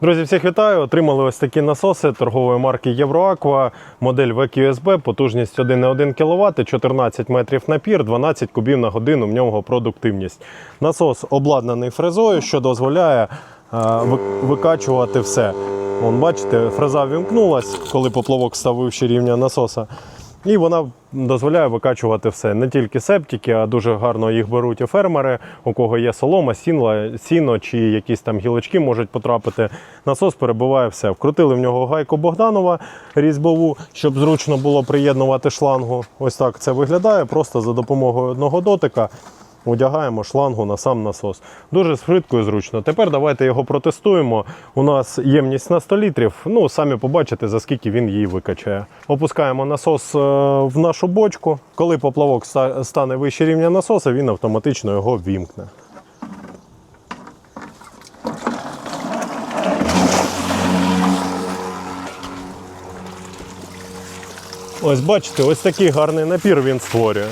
Друзі, всіх вітаю! Отримали ось такі насоси торгової марки Євроаква, модель VQSB, потужність 1,1 кВт, 14 метрів напір, 12 кубів на годину в нього продуктивність. Насос обладнаний фрезою, що дозволяє е, викачувати все. Вон, бачите, фреза вімкнулась, коли поплавок став вище рівня насоса. І вона дозволяє викачувати все. Не тільки септики, а дуже гарно їх беруть і фермери, у кого є солома, сінла, сіно чи якісь там гілочки можуть потрапити. Насос перебиває все. Вкрутили в нього гайку Богданова різьбову, щоб зручно було приєднувати шлангу. Ось так це виглядає. Просто за допомогою одного дотика одягаємо шлангу на сам насос. Дуже швидко і зручно. Тепер давайте його протестуємо. У нас ємність на 100 літрів. Ну, самі побачите, за скільки він її викачає. Опускаємо насос е, в нашу бочку. Коли поплавок стане вище рівня насоса, він автоматично його вімкне. Ось бачите, ось такий гарний напір він створює.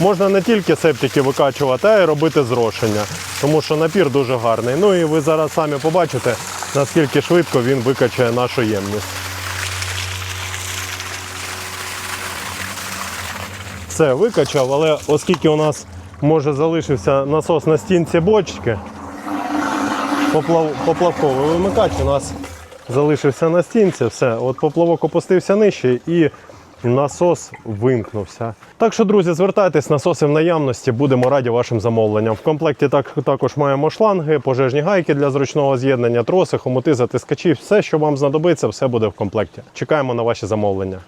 Можна не тільки септики викачувати, а й робити зрошення, тому що напір дуже гарний. Ну і ви зараз самі побачите, наскільки швидко він викачає нашу ємність. Все, викачав, але оскільки у нас може залишився насос на стінці бочки, поплав, поплавковий вимикач у нас залишився на стінці. Все, от поплавок опустився нижче і насос вимкнувся. Так що, друзі, звертайтесь, насоси в наявності, будемо раді вашим замовленням. В комплекті так, також маємо шланги, пожежні гайки для зручного з'єднання, троси, хомути, затискачі. Все, що вам знадобиться, все буде в комплекті. Чекаємо на ваші замовлення.